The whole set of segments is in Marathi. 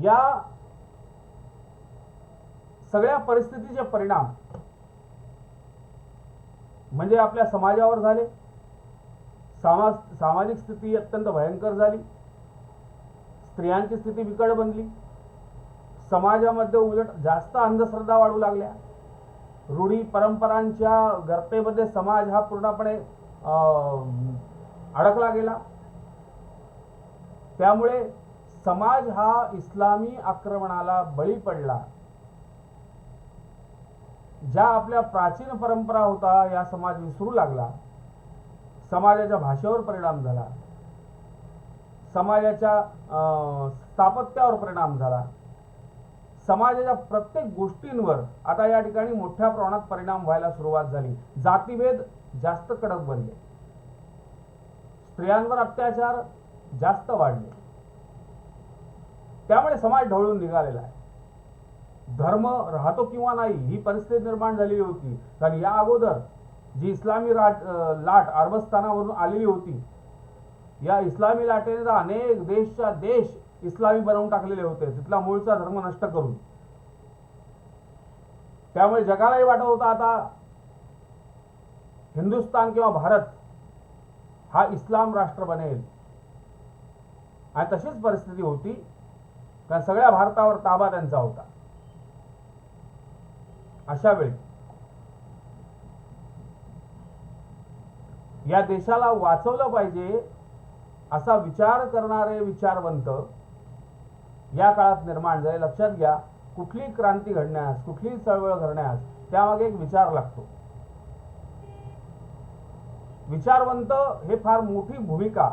या सगळ्या परिस्थितीचे परिणाम म्हणजे आपल्या समाजावर झाले. सामा सामाजिक स्थिती अत्यंत भयंकर झाली. स्त्रियांची स्थिती बिकट बनली. समाजामध्ये उलट जास्त अंधश्रद्धा वाढू लागल्या. रूढी परंपरांच्या गर्तेमध्ये समाज हा पूर्णपणे अं, अडकला गेला. त्यामुळे समाज हा इस्लामी आक्रमणाला बळी पडला. ज्या आपल्या प्राचीन परंपरा होता या समाज विसरू लागला. समाजाच्या भाषेवर परिणाम झाला. समाजाच्या अं, स्थापत्यावर परिणाम झाला. समाजाच्या प्रत्येक गोष्टींवर आता या ठिकाणी मोठ्या प्रमाणात परिणाम व्हायला सुरुवात झाली. जातीभेद जास्त कडक बनले. स्त्रियांवर अत्याचार जास्त वाढले. त्यामुळे समाज ढवळून निघालेला आहे. धर्म राहतो किंवा नाही ही परिस्थिती निर्माण झालेली होती. कारण या अगोदर जी इस्लामी राट लाट अरबस्थानावरून आलेली होती या इस्लामी लाटेने अनेक देशच्या देश इस्लामी बनवून टाकलेले होते. तिथला मूळचा धर्म नष्ट करून. त्यामुळे जगालाही वाटत होता आता हिंदुस्तान किंवा भारत हा इस्लाम राष्ट्र बनेल. आणि तशीच परिस्थिती होती. त्या सगळ्या भारतावर ताबा त्यांचा होता. अशा वेळी या देशाला वाचवलं पाहिजे असा विचार करणारे विचारवंत या काळात निर्माण झाले. लक्षात घ्या कुठली क्रांती घडण्यास कुठली चळवळ घडण्यास त्यामागे एक विचार लागतो. विचारवंत हे फार मोठी भूमिका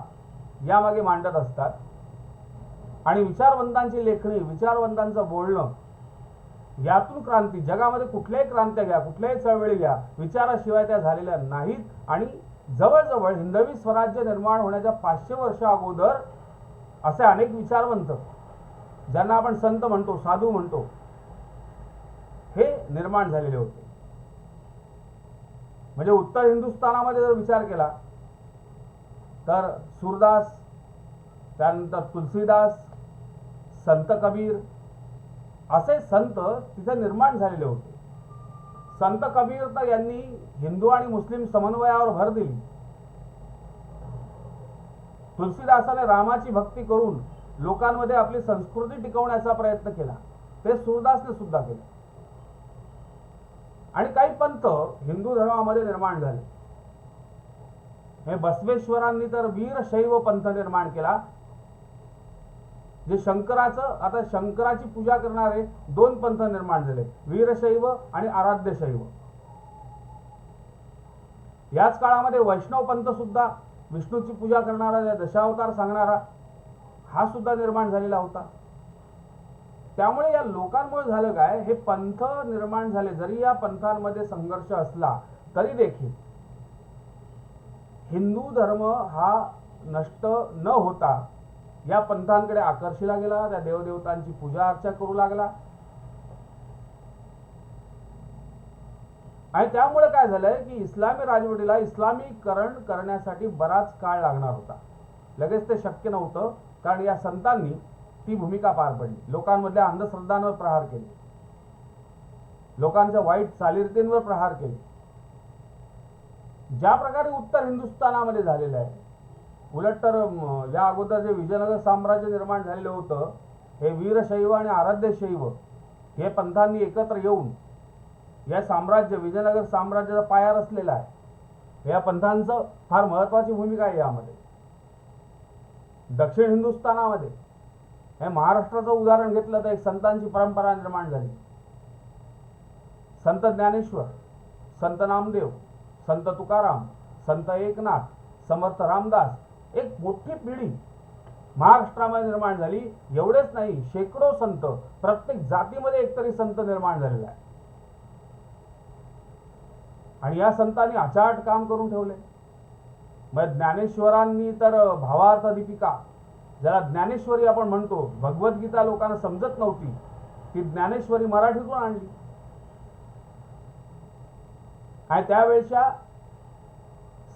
यामागे मांडत असतात. आणि विचारवंतांची लेखणी विचारवंतांचं बोलणं यातून क्रांती जगामध्ये कुठल्याही क्रांत्या घ्या कुठल्याही चळवळी घ्या विचाराशिवाय त्या झालेल्या नाहीत. आणि जवळजवळ हिंदवी स्वराज्य निर्माण होण्याच्या पाचशे वर्ष अगोदर असे अनेक विचारवंत ज्यांना आपण संत म्हणतो साधू म्हणतो हे निर्माण झालेले होते. म्हणजे उत्तर हिंदुस्थानामध्ये जर विचार केला तर सूरदास त्यानंतर तुलसीदास संत कबीर असे संत तिथे निर्माण झालेले होते. संत कबीर तर यांनी हिंदू आणि मुस्लिम समन्वयावर भर दिली. तुलसीदासाने रामाची भक्ती करून लोकांमध्ये आपली संस्कृती टिकवण्याचा प्रयत्न केला. ते सूरदासने सुद्धा केले. आणि काही पंथ हिंदू धर्मामध्ये निर्माण झाले. हे बसवेश्वरांनी तर वीरशैव पंथ निर्माण केला. जे शंकराचं आता शंकराची पूजा करणारे दोन पंथ निर्माण झाले. वीरशैव आणि आराध्यशैव. याच काळामध्ये वैष्णव पंथ सुद्धा विष्णूची पूजा करणारा या दशावतार सांगणारा हा सुद्धा निर्माण झालेला होता. त्यामुळे या लोकांमुळे झालं काय हे पंथ निर्माण झाले. जरी या पंथांमध्ये संघर्ष असला तरी देखील हिंदू धर्म हा नष्ट न होता या पंथांकडे आकर्षिला गेला त्या देवदेवतांची पूजा अर्चा करू लागला. आणि त्यामुळे काय झालंय की इस्लामी राजवटीला इस्लामीकरण करण्यासाठी बराच काळ लागणार होता. लगेच ते शक्य नव्हतं कारण या संतांनी ती भूमिका पार पडली. लोकांमधल्या अंधश्रद्धांवर प्रहार केले. लोकांच्या वाईट चालीरीतींवर प्रहार केले. ज्या प्रकारे उत्तर हिंदुस्थानामध्ये झालेलं आहे उलट तर या अगोदर जे विजयनगर साम्राज्य निर्माण झालेलं होतं हे वीरशैव आणि आराध्यशैव हे पंथांनी एकत्र येऊन या साम्राज्य विजयनगर साम्राज्याचा पाया रचलेला आहे. या पंथांचं फार महत्त्वाची भूमिका आहे यामध्ये. दक्षिण हिंदुस्थानामध्ये हे महाराष्ट्राचं उदाहरण घेतलं तर एक संतांची परंपरा निर्माण झाली. संत ज्ञानेश्वर संत नामदेव संत तुकाराम संत एकनाथ समर्थ रामदास एक मोठी पिढी महाराष्ट्रामध्ये निर्माण झाली. एवढेच नाही शेकडो संत प्रत्येक जातीमध्ये एकतरी संत निर्माण झालेला आहे आणि या संतांनी अचाट काम करून ठेवले. मग ज्ञानेश्वरांनी तर भावार्थ दीपिका ज्याला ज्ञानेश्वरी आपण म्हणतो भगवद्गीता लोकांना समजत नव्हती ती ज्ञानेश्वरी मराठीतून आणली. आणि त्यावेळच्या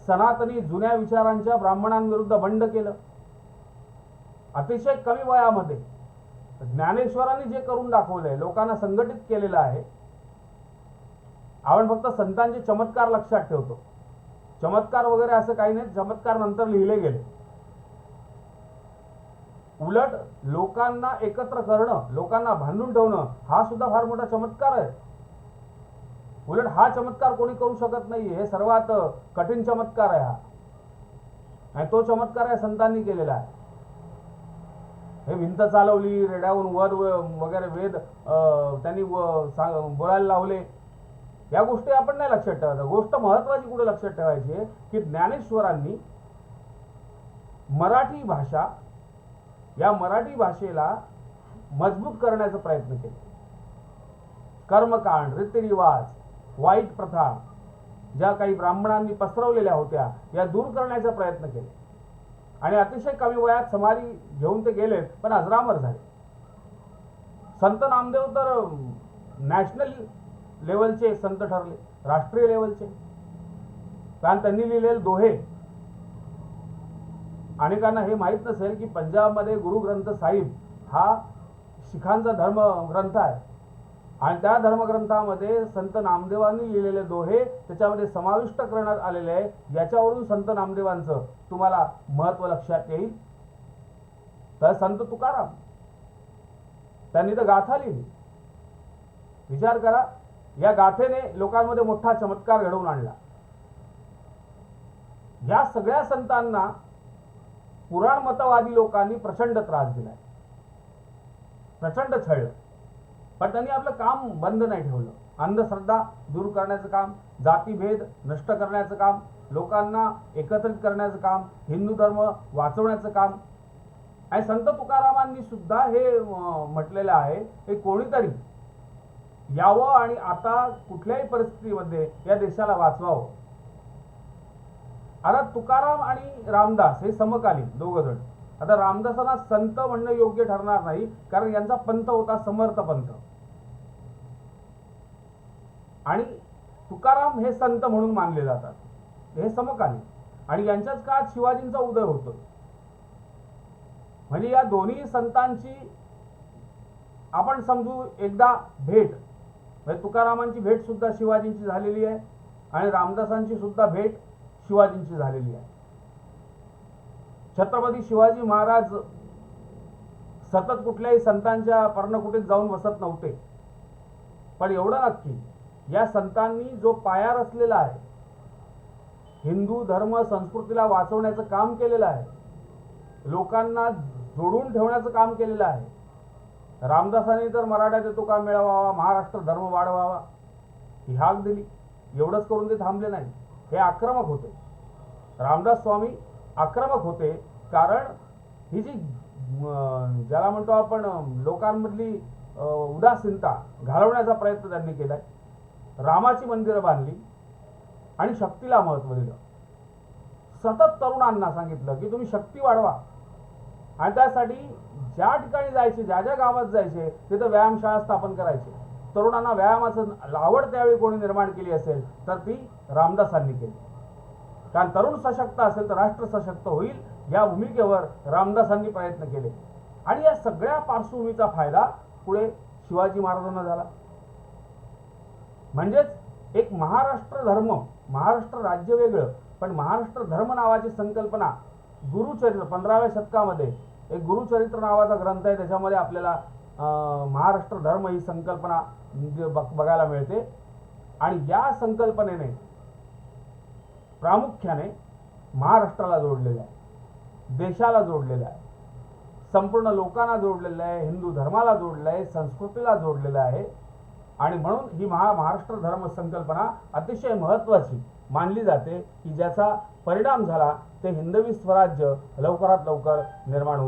सनातनी जुन्या विचारांच्या ब्राह्मणांविरुद्ध बंड केलं. अतिशय कमी वयामध्ये ज्ञानेश्वरांनी जे करून दाखवलंय लोकांना संघटित केलेलं आहे आपण फक्त संतांचे चमत्कार लक्षात ठेवतो. चमत्कार वगैरे असं काही नाही चमत्कार नंतर लिहिले गेले. उलट लोकांना एकत्र करणं लोकांना भांडून ठेवणं हा सुद्धा फार मोठा चमत्कार आहे. उलट हा चमत्कार कोणी करू शकत नाही हे सर्वात कठीण चमत्कार आहे हा. आणि तो चमत्कार आहे संतांनी केलेला आहे. हे भिंत चालवली रेड्यावरून वध वगैरे वेद त्यांनी बोलायला लावले. या गोष्टी आपण नाही लक्षात ठेवायचं. गोष्ट महत्वाची कुठे लक्षात ठेवायची आहे? की ज्ञानेश्वरांनी मराठी भाषा या मराठी भाषेला मजबूत करण्याचा प्रयत्न केला. कर्मकांड रीतिरिवाज वाईट प्रथा ज्या काही ब्राह्मणांनी पसरवलेल्या होत्या या दूर करण्याचा प्रयत्न केले. आणि अतिशय कमी वयात समाधी घेऊन ते गेले पण अजरामर झाले. संत नामदेव तर नॅशनल लेवलचे संत ठरले राष्ट्रीय लेवलचे कारण त्यांनी लिहिलेले दोहे. अनेकांना हे माहीत नसेल की पंजाबमध्ये गुरु ग्रंथ साहिब हा शिखांचा धर्म ग्रंथ आहे. आणि त्या धर्मग्रंथामध्ये संत नामदेवांनी लिहिलेले दोहे त्याच्यामध्ये समाविष्ट करण्यात आलेले आहे. याच्यावरून संत नामदेवांचं तुम्हाला महत्त्व लक्षात येईल. तर संत तुकाराम त्यांनी तर गाथा लिहिली. विचार करा या गाथेने लोकांमध्ये मोठा चमत्कार घडवून आणला. या सगळ्या संतांना पुराणमतवादी लोकांनी प्रचंड त्रास दिलाय. प्रचंड छळलं पण त्यांनी आपलं काम बंद नाही ठेवलं. अंधश्रद्धा दूर करण्याचं काम जातीभेद नष्ट करण्याचं काम लोकांना एकत्रित करण्याचं काम हिंदू धर्म वाचवण्याचं काम. आणि संत तुकारामांनी सुद्धा हे म्हटलेलं आहे हे कोणीतरी यावं आणि आता कुठल्याही परिस्थितीमध्ये या देशाला वाचवावं. आता तुकाराम आणि रामदास हे समकालीन दोघ जण आता रामदासांना संत म्हणणं योग्य ठरणार नाही कारण यांचा पंथ होता समर्थ पंथ आणि तुकाराम हे संत म्हणून मानले जातात. हे समकालीन. आणि यांच्याच काळात शिवाजींचा उदय होतो. म्हणजे या दोन्ही संतांची आपण समजू एकदा भेट. म्हणजे तुकारामांची भेट सुद्धा शिवाजींची झालेली आहे. आणि रामदासांची सुद्धा भेट शिवाजींची झालेली आहे. छत्रपती शिवाजी महाराज सतत कुठल्याही संतांच्या पर्णकुटीत जाऊन बसत नव्हते. पण एवढं नक्की या संतांनी जो पाया रचलेला आहे हिंदू धर्म संस्कृतीला वाचवण्याचं काम केलेलं आहे लोकांना जोडून ठेवण्याचं काम केलेलं आहे रामदासांनी तर मराठ्यात येतो का मिळवावा महाराष्ट्र धर्म वाढवावा ही हाक दिली. एवढंच करून ते थांबले नाही. हे आक्रमक होते. रामदास स्वामी आक्रमक होते कारण ही जी ज्याला म्हणतो आपण लोकांमधली उदासीनता घालवण्याचा प्रयत्न त्यांनी केला आहे रामाची मंदिरं बांधली आणि शक्तीला महत्त्व दिलं. सतत तरुणांना सांगितलं की तुम्ही शक्ती वाढवा. आणि त्यासाठी ज्या ठिकाणी जायचे ज्या ज्या गावात जायचे तिथं व्यायामशाळा स्थापन करायचे. तरुणांना व्यायामाचं आवड त्यावेळी कोणी निर्माण केली असेल तर ती रामदासांनी केली. कारण तरुण सशक्त असेल तर राष्ट्र सशक्त होईल या भूमिकेवर रामदासांनी प्रयत्न केले. आणि या सगळ्या पार्श्वभूमीचा फायदा पुढे शिवाजी महाराजांना झाला. म्हणजेच एक महाराष्ट्र धर्म महाराष्ट्र राज्य वेगळं पण महाराष्ट्र धर्म नावाची संकल्पना गुरुचरित्र पंधराव्या शतकामध्ये एक गुरुचरित्र नावाचा ग्रंथ आहे त्याच्यामध्ये आपल्याला महाराष्ट्र धर्म ही संकल्पना बघायला मिळते. आणि या संकल्पनेने प्रामुख्याने महाराष्ट्राला जोडलेलं आहे देशाला जोडलेलं आहे संपूर्ण लोकांना जोडलेलं आहे हिंदू धर्माला जोडलं आहे संस्कृतीला जोडलेलं आहे. आणि म्हणून ही महा महाराष्ट्र धर्म संकल्पना अतिशय महत्त्वाची मानली जाते की ज्याचा परिणाम झाला ते हिंदवी स्वराज्य लवकरात लवकर निर्माण होईल